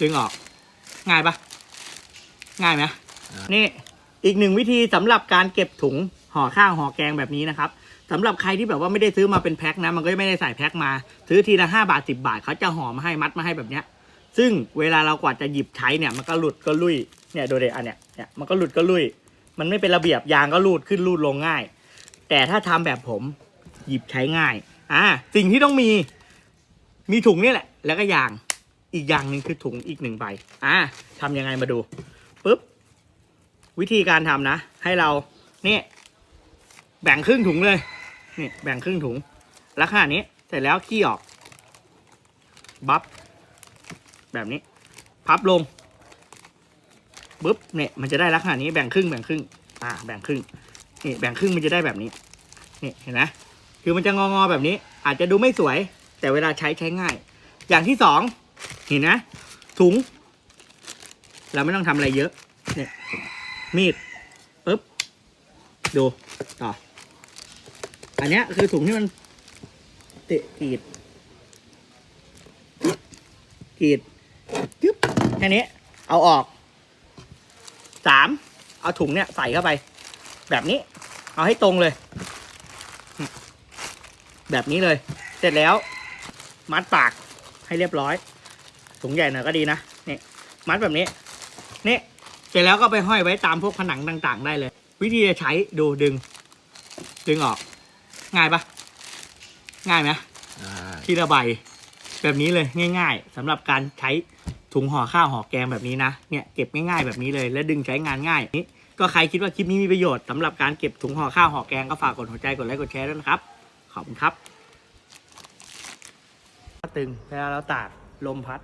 ดึงออก ง่ายปะง่ายไหมนี่อีกหนึ่งวิธีสำหรับการเก็บถุงห่อข้าวห่อแกงแบบนี้นะครับสำหรับใครที่แบบว่าไม่ได้ซื้อมาเป็นแพ็คนะ มันก็ไม่ได้ใส่แพ็คมา ซื้อทีละห้าบาทสิบาทเขาจะห่อมาให้มัดมาให้แบบเนี้ย ซึ่งเวลาเรากว่าจะหยิบใช้เนี่ย มันก็หลุดก็ลุยเนี่ยดูเด็อันเนี้ยเนี่ยมันก็หลุดก็ลุย มันไม่เป็นระเบียบยางก็รูดขึ้นรูดลงง่าย แต่ถ้าทำแบบผมหยิบใช้ง่ายอ่าสิ่งที่ต้องมีมีถุงนี่แหละ แล้วก็ยาง อีกอย่างหนึ่งคือถุงอีกหนึ่งใบ อ่าทำยังไงมาดูปุ๊บ วิธีการทำนะ ให้เรานี่แบ่งครึ่งถุงเลยนี่แบ่งครึ่งถุงลักษณะนี้ เสร็จแล้วขี้ออก บับแบบนี้ พับลงปุ๊บเนี่ยมันจะได้ลักษณะนี้แบ่งครึ่งแบ่งครึ่ง อ่า แบ่งครึ่งนี่แบ่งครึ่งมันจะได้แบบนี้นี่เห็นไหมคือมันจะงอๆแบบนี้ อาจจะดูไม่สวย แต่เวลาใช้ใช้ง่าย อย่างที่สอง เห็นนะถุง เราไม่ต้องทำอะไรเยอะ เนี่ย มีดปุ๊บ ดู ต่อ อันนี้คือถุงที่มันเติกรีดกรีดจึ๊บแค่นี้ เอาออก สาม เอาถุงเนี่ยใส่เข้าไป แบบนี้ เอาให้ตรงเลย แบบนี้เลย เสร็จแล้ว มัดปากให้เรียบร้อย ถุงใหญ่หน่อยก็ดีนะนี่มัดแบบนี้นี่เสร็จแล้วก็ไปห้อยไว้ตามพวกผนังต่างๆ ได้เลย วิธีจะใช้ดูดึง ดึงออก ง่ายปะง่ายไหมอ่าทีละใบแบบนี้เลยง่าย ๆสำหรับการใช้ถุงห่อข้าวห่อแกงแบบนี้นะเนี่ยเก็บง่ายๆแบบนี้เลย และดึงใช้งานง่ายนี่ก็ใครคิดว่าคลิปนี้มีประโยชน์สำหรับการเก็บถุงห่อข้าวห่อแกงก็ฝากกดหัวใจกดไลค์กดแชร์ด้วยนะครับขอบคุณครับตึงเวลาเราตากลมพัด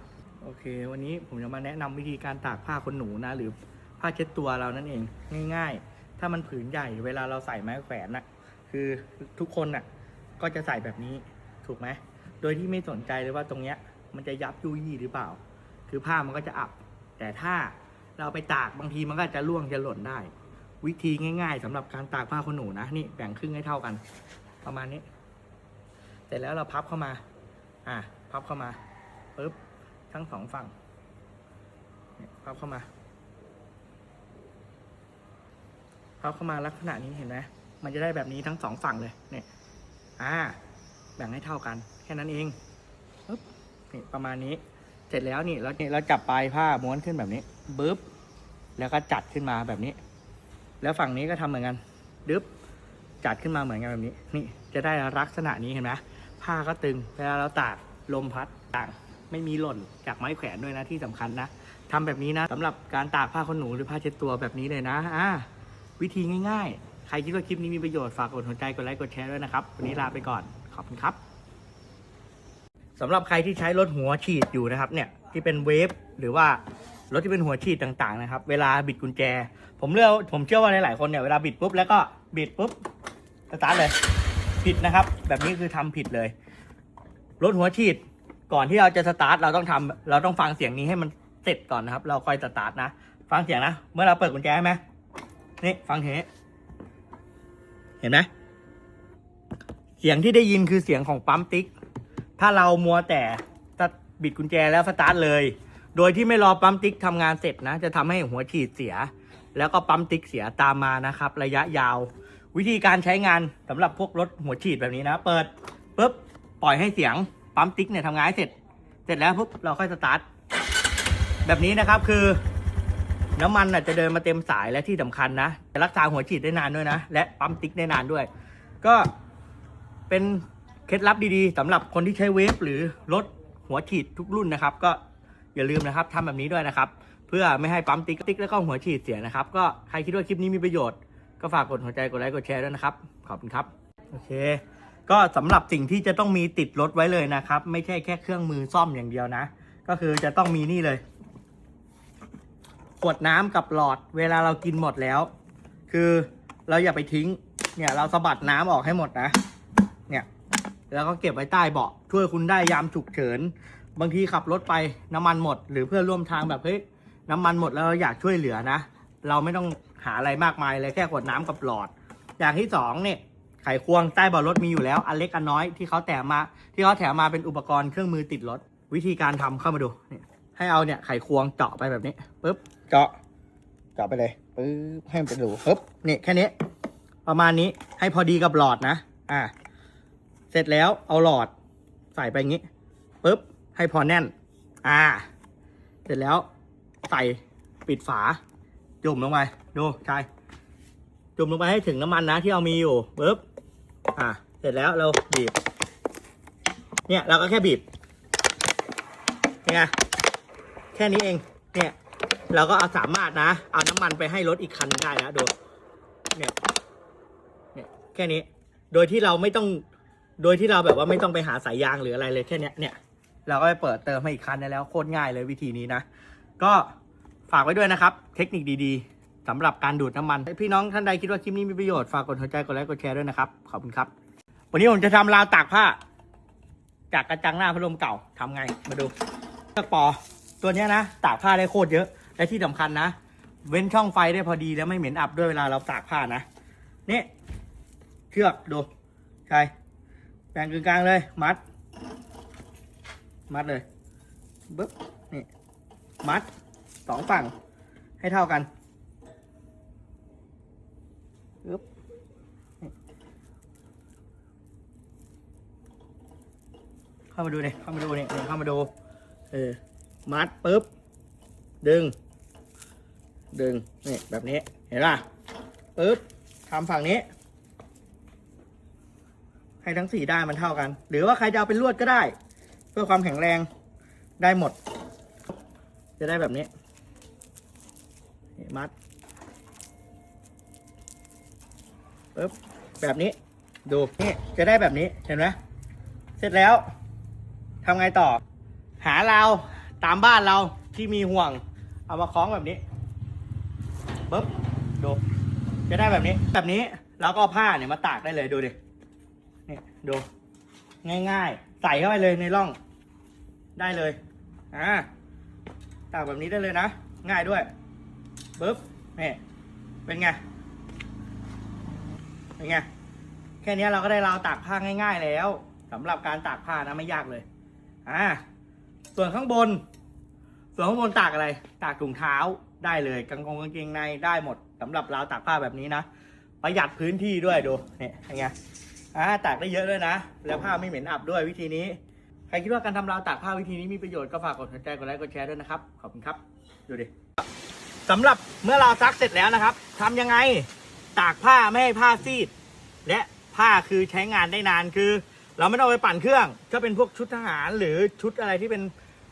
โอเค วันนี้ผมจะมาแนะนำวิธีการตากผ้าขนหนูนะ หรือผ้าเช็ดตัวเรานั่นเอง ง่ายๆ ถ้ามันผืนใหญ่เวลาเราใส่ไม้แขวนน่ะ คือทุกคนน่ะ ก็จะใส่แบบนี้ถูกไหมโดยที่ไม่สนใจเลยว่าตรงเนี้ย มันจะยับยุยี่หรือเปล่า คือผ้ามันก็จะอับ แต่ถ้าเราไปตากบางทีมันก็จะร่วงจะหล่นได้ วิธีง่าย ๆสำหรับการตากผ้าขนหนูนะนี่แบ่งครึ่งให้เท่ากัน ประมาณนี้ เสร็จแล้วเราพับเข้ามา อะ พับเข้ามาปึ๊บ ทั้งสองฝั่งเนี่ยพับเข้ามาพับเข้ามาลักษณะนี้เห็นไหมมันจะได้แบบนี้ทั้งสองฝั่งเลยเนี่ยอ่า แบ่งให้เท่ากัน แค่นั้นเองปึ๊บนี่ประมาณนี้ เสร็จแล้วนี่แล้วนี่เราจับปลายผ้าม้วนขึ้นแบบนี้บึ๊บแล้วก็จัดขึ้นมาแบบนี้ แล้วฝั่งนี้ก็ทำเหมือนกันดึ๊บจัดขึ้นมาเหมือนกันแบบนี้ นี่จะได้ลักษณะนี้เห็นไหมผ้าก็ตึงเวลาเราตากลมพัดต่าง ไม่มีหล่นจากไม้แขวนด้วยนะที่สำคัญนะทำแบบนี้นะสำหรับการตากผ้าขนหนูหรือผ้าเช็ดตัวแบบนี้เลยนะอ่าวิธีง่ายๆ ใครคิดว่าคลิปนี้มีประโยชน์ฝากกดหัวใจกดไลค์กดแชร์ด้วยนะครับ วันนี้ลาไปก่อนขอบคุณครับสำหรับใครที่ใช้รถหัวฉีดอยู่นะครับ เนี่ยที่เป็นเวฟหรือว่ารถที่เป็นหัวฉีดต่างๆนะครับ เวลาบิดกุญแจ ผมเลือกผมเชื่อว่าหลายๆคนเนี่ยเวลาบิดปุ๊บแล้วก็บิดปุ๊บสตาร์ทเลยผิดนะครับ แบบนี้คือทำผิดเลย รถหัวฉีด ก่อนที่เราจะสตาร์ทเราต้องทำเราต้องฟังเสียงนี้ให้มันเสร็จก่อนนะครับ เราค่อยสตาร์ทนะ ฟังเสียงนะ เมื่อเราเปิดกุญแจใช่ไหมนี่ฟังเสีนี้เห็นไหมเสียงที่ได้ยินคือเสียงของปั๊มติ๊ก ถ้าเรามัวแต่ตัดบิดกุญแจแล้วสตาร์ทเลย โดยที่ไม่รอปั๊มติ๊กทำงานเสร็จนะ จะทำให้หัวฉีดเสีย แล้วก็ปั๊มติ๊กเสียตามมานะครับ ระยะยาว วิธีการใช้งานสำหรับพวกรถหัวฉีดแบบนี้นะ เปิดปุ๊บปล่อยให้เสียง ปั๊มติ๊กเนี่ยทำงานให้เสร็จ เสร็จแล้วปุ๊บเราค่อยสตาร์ทแบบนี้นะครับคือน้ำมันน่ะจะเดินมาเต็มสายและที่สำคัญนะจะรักษาหัวฉีดได้นานด้วยนะ และปั๊มติ๊กได้นานด้วย ก็เป็นเคล็ดลับดีๆสำหรับคนที่ใช้เวฟหรือรถหัวฉีดทุกรุ่นนะครับ ก็อย่าลืมนะครับทำแบบนี้ด้วยนะครับ เพื่อไม่ให้ปั๊มติ๊กติ๊กแล้วก็หัวฉีดเสียนะครับ ก็ใครคิดว่าคลิปนี้มีประโยชน์ ก็ฝากกดหัวใจกดไลค์กดแชร์ด้วยนะครับ ขอบคุณครับ โอเค ก็สำหรับสิ่งที่จะต้องมีติดรถไว้เลยนะครับ ไม่ใช่แค่เครื่องมือซ่อมอย่างเดียวนะ ก็คือจะต้องมีนี่เลย ขวดน้ำกับหลอด เวลาเรากินหมดแล้ว คือเราอย่าไปทิ้ง เนี่ย เราสะบัดน้ำออกให้หมดนะ เนี่ย แล้วก็เก็บไว้ใต้เบาะช่วยคุณได้ยามฉุกเฉิน บางทีขับรถไปน้ำมันหมด หรือเพื่อนร่วมทางแบบเฮ้ยน้ำมันหมดแล้วเราอยากช่วยเหลือนะ เราไม่ต้องหาอะไรมากมายเลยแค่ขวดน้ำกับหลอด อย่างที่สองเนี่ย ไขควงใต้เบาะรถมีอยู่แล้ว อันเล็กอันน้อยที่เขาแถมมา ที่เขาแถมมาเป็นอุปกรณ์เครื่องมือติดรถ วิธีการทำเข้ามาดูเนี่ยให้เอาเนี่ยไขควงเจาะไปแบบนี้ปุ๊บเจาะเจาะไปเลยปุ๊บให้มันเป็นรูปุ๊บนี่แค่นี้ ประมาณนี้ให้พอดีกับหลอดนะ อ่า เสร็จแล้วเอาหลอดใส่ไปอย่างนี้ปุ๊บให้พอแน่น อ่า เสร็จแล้วใส่ปิดฝา จุ่มลงไป ดูชายจุ่มลงไปให้ถึงน้ำมันนะที่เรามีอยู่ปุ๊บ อ่าเสร็จแล้วเราบีบ เนี่ยเราก็แค่บีบเนี่ยแค่นี้เอง เนี่ย เราก็เอาสามารถนะ เอาน้ำมันไปให้รถอีกคันได้นะดูเนี่ยเนี่ยแค่นี้ โดยที่เราไม่ต้อง โดยที่เราแบบว่าไม่ต้องไปหาสายยางหรืออะไรเลยแค่นี้เนี่ยเราก็ไปเปิดเติมให้อีกคันได้แล้วโคตรง่ายเลยวิธีนี้นะ ก็ฝากไว้ด้วยนะครับ เทคนิคดีๆ สำหรับการดูดน้ำมัน พี่น้องท่านใดคิดว่าคลิปนี้มีประโยชน์ ฝากกดหัวใจ กดไลค์ กดแชร์ด้วยนะครับ ขอบคุณครับ วันนี้ผมจะทำราวตากผ้า จากกระจังหน้าพัดลมเก่าทำไง มาดูเชือกปอ ตัวนี้นะ ตากผ้าได้โคตรเยอะ และที่สำคัญนะ เว้นช่องไฟได้พอดีแล้วไม่เหม็นอับด้วยเวลาเราตากผ้านะ นี่เชือกดู ใช่แบ่งกึ่งกลางเลย มัด มัดเลยปึ๊บนี่ มัดสองฝั่งให้เท่ากันปึ๊บนี่ เข้ามาดูเนี่ยเข้ามาดูเนี่ยเนี่ยเข้ามาดู เออ มัดปึ๊บ ดึง ดึง นี่แบบนี้ เห็นป่ะปึ๊บทำฝั่งนี้ ให้ทั้งสี่ด้านมันเท่ากัน หรือว่าใครจะเอาเป็นลวดก็ได้ เพื่อความแข็งแรง ได้หมด จะได้แบบนี้ มัดปึ๊บแบบนี้ ดู นี่ จะได้แบบนี้ เห็นไหมเสร็จแล้ว ทำไงต่อ หาเราวตามบ้านเราที่มีห่วง เอามาคล้องแบบนี้ปึ๊บดูจะได้แบบนี้ แบบนี้เราก็ผ้าเนี่ยมาตากได้เลยดูดินี่ดูง่ายๆ ใส่เข้าไปเลยในร่อง ได้เลยอ่าตากแบบนี้ได้เลยนะ ง่ายด้วยปึ๊บนี่เป็นไงเป็นไงแค่นี้เราก็ได้ราวตากผ้าง่าย ๆ แล้วสำหรับการตากผ้านะไม่ยากเลย อ่าส่วนข้างบน ส่วนข้างบนตากอะไร ตากถุงเท้าได้เลยกางกงกางเกงในได้หมดสำหรับราวตากผ้าแบบนี้นะประหยัดพื้นที่ด้วยดูเนี่เป็นไงอ่าตากได้เยอะด้วยนะ แล้วผ้าไม่เหม็นอับด้วยวิธีนี้ใครคิดว่าการทำราวตากผ้าวิธีนี้มีประโยชน์ก็ฝากกดหัวใจกดไลค์กดแชร์ด้วยนะครับขอบคุณครับดูดิสำหรับเมื่อเราซักเสร็จแล้วนะครับทำยังไงตากผ้าไม่ให้ผ้าซีด และผ้าคือใช้งานได้นานคือ เราไม่ต้องไปปั่นเครื่องก็เป็นพวกชุดทหารหรือชุดอะไรที่เป็น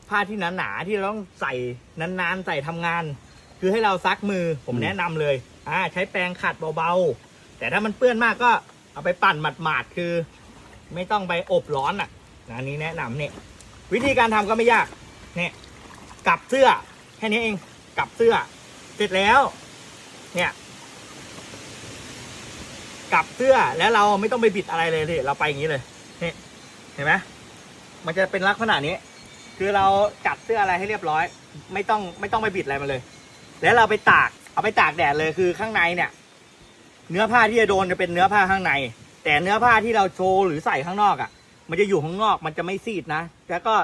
ผ้าที่หนาๆที่เราต้องใส่นานๆใส่ทำงาน คือให้เราซักมือผมแนะนำเลยอ่าใช้แปรงขัดเบาๆ แต่ถ้ามันเปื้อนมากก็เอาไปปั่นหมาดๆคือ ไม่ต้องไปอบร้อนอะอันนี้แนะนำเนี่ยวิธีการทำก็ไม่ยากเนี่ยกลับเสื้อแค่นี้เองกลับเสื้อ เสร็จแล้ว เนี่ยกลับเสื้อแล้วเราไม่ต้องไปบิดอะไรเลยที่เราไปอย่างนี้เลย นี่เห็นไหมมันจะเป็นลักษณะนี้ คือเราจัดเสื้ออะไรให้เรียบร้อย ไม่ต้องไม่ต้องไปบิดอะไรมาเลย แล้วเราไปตากเอาไปตากแดดเลยคือข้างในเนี่ย เนื้อผ้าที่จะโดนจะเป็นเนื้อผ้าข้างใน แต่เนื้อผ้าที่เราโชว์หรือใส่ข้างนอกอะ่ะ มันจะอยู่ข้างนอกมันจะไม่ซีดนะ แล้วก็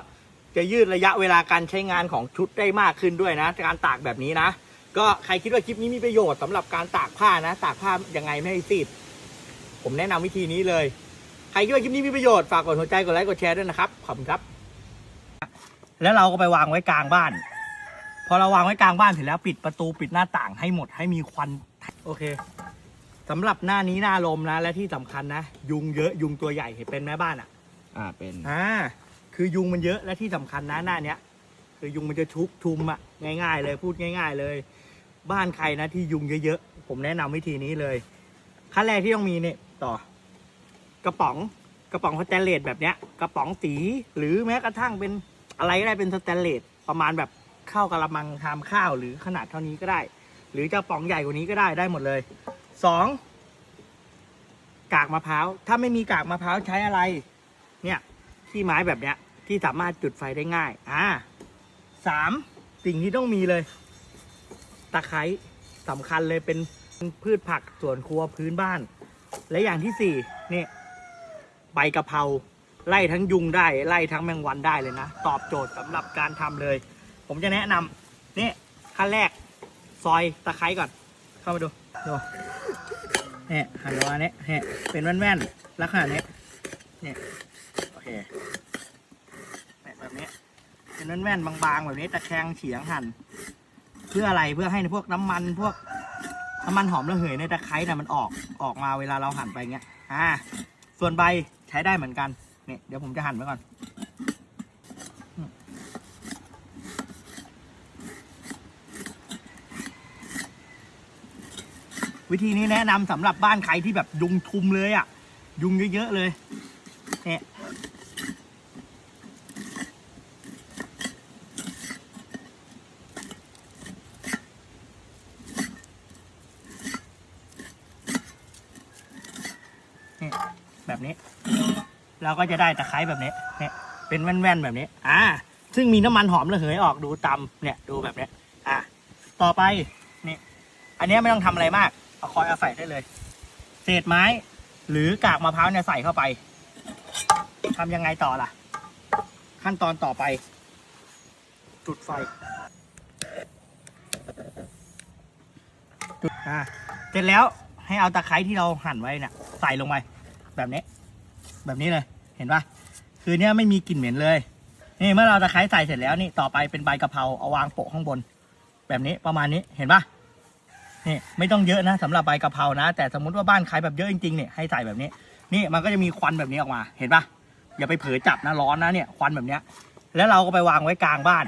จะยืดระยะเวลาการใช้งานของชุดได้มากขึ้นด้วยนะการตากแบบนี้นะ ก็ใครคิดว่าคลิปนี้มีประโยชน์สำหรับการตากผ้านะ ตากผ้ายังไงไม่ให้ซีด ผมแนะนำวิธีนี้เลย ใครคิดว่าคลิปนี้มีประโยชน์ ฝากกดหัวใจกดไลค์กดแชร์ด้วยนะครับ ขอบคุณครับ แล้วเราก็ไปวางไว้กลางบ้าน พอเราวางไว้กลางบ้านเสร็จแล้วปิดประตูปิดหน้าต่างให้หมดให้มีควันโอเคสำหรับหน้านี้หน้าลมนะ และที่สำคัญนะ ยุงเยอะยุงตัวใหญ่เห็นเป็นแม่บ้านอะ อ่าเป็น อ่าคือยุงมันเยอะและที่สำคัญนะหน้าเนี้ย คือยุงมันจะชุกชุมอะง่าย ๆ เลยพูดง่าย ๆ เลย บ้านใครนะที่ยุงเยอะๆผมแนะนำวิธีนี้เลยขั้นแรกที่ต้องมีเนี่ยต่อ กระป๋องกระป๋องสแตนเลสแบบเนี้ยกระป๋องสีหรือแม้กระทั่งเป็นอะไรก็ได้เป็นสแตนเลสประมาณแบบข้าวกระมังทำข้าวหรือขนาดเท่านี้ก็ได้ หรือจะป๋องใหญ่กว่านี้ก็ได้ได้หมดเลยสองกากมะพร้าวถ้าไม่มีกากมะพร้าวใช้อะไร เนี่ยที่ไม้แบบเนี้ยที่สามารถจุดไฟได้ง่ายอ่าสามสิ่งที่ต้องมีเลย ตะไคร้สำคัญเลยเป็นพืชผักสวนครัวพื้นบ้าน และอย่างที่สี่เนี่ย ใบกะเพราไล่ทั้งยุงได้ไล่ทั้งแมงวันได้เลยนะ ตอบโจทย์สำหรับการทำเลย ผมจะแนะนำนี่ขั้นแรกซอยตะไคร้ก่อน เข้ามาดูดูเนี่ยหั่นมาณนี้เนี่ยเป็นแว่นๆลักษณะนี้เนี่ยโอเคแบบนี้เป็นแว่นๆบางๆแบบนี้ตะแคงเฉียงหั่นเพื่ออะไรเพื่อให้พวกน้ำมันพวกน้ำมันหอมระเหยในตะไคร้น่ะมันออกออกมาเวลาเราหั่นไปเงี้ยอ่าส่วนใบ ใช้ได้เหมือนกันเนี่ยเดี๋ยวผมจะหั่นไว้ก่อน วิธีนี้แนะนำสำหรับบ้านใครที่แบบยุงทุมเลยอะ่ะ ยุงเยอะ ๆ เลยเนี่ยแบบนี้ เราก็จะได้ตะไคร้แบบนี้เนี่ยเป็นแว่นๆแบบนี้ อ่า ซึ่งมีน้ำมันหอมระเหยออกดูตำเนี่ยดูแบบเนี้ยอ่าต่อไปนี่อันนี้ไม่ต้องทำอะไรมากเอาคอยเอาใส่ได้เลย เศษไม้ หรือกากมะพร้าวเนี่ยใส่เข้าไปทำยังไงต่อล่ะ ขั้นตอนต่อไป จุดไฟจุดอ่าเสร็จแล้วให้เอาตะไคร้ที่เราหั่นไว้เนี่ยใส่ลงไปแบบนี้ แบบนี้เลย เห็นปะคือเนี้ยไม่มีกลิ่นเหม็นเลย นี่เมื่อเราตะไคร้ใส่เสร็จแล้วนี่ต่อไปเป็นใบกะเพราเอาวางโปะข้างบน แบบนี้ประมาณนี้เห็นปะนี่ไม่ต้องเยอะนะสำหรับใบกะเพรานะ แต่สมมติว่าบ้านใครแบบเยอะจริงๆเนี่ยให้ใส่แบบนี้ นี่มันก็จะมีควันแบบนี้ออกมา เห็นปะอย่าไปเผลอจับนะร้อนนะเนี่ยควันแบบเนี้ย แล้วเราก็ไปวางไว้กลางบ้าน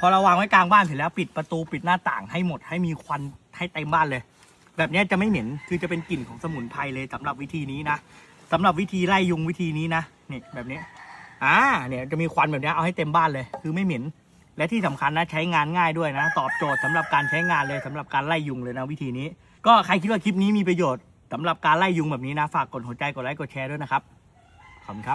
พอเราวางไว้กลางบ้านเสร็จแล้วปิดประตูปิดหน้าต่างให้หมดให้มีควันให้เต็มบ้านเลย แบบนี้จะไม่เหม็นคือจะเป็นกลิ่นของสมุนไพรเลยสำหรับวิธีนี้นะ สำหรับวิธีไล่ยุงวิธีนี้นะนี่แบบนี้ อ่าเนี่ยจะมีควันแบบนี้เอาให้เต็มบ้านเลย คือไม่เหม็นและที่สำคัญนะใช้งานง่ายด้วยนะ ตอบโจทย์สำหรับการใช้งานเลยสำหรับการไล่ยุงเลยนะวิธีนี้ ก็ใครคิดว่าคลิปนี้มีประโยชน์สำหรับการไล่ยุงแบบนี้นะ ฝากกดหัวใจกดไลค์กดแชร์ด้วยนะครับขอบคุณครับ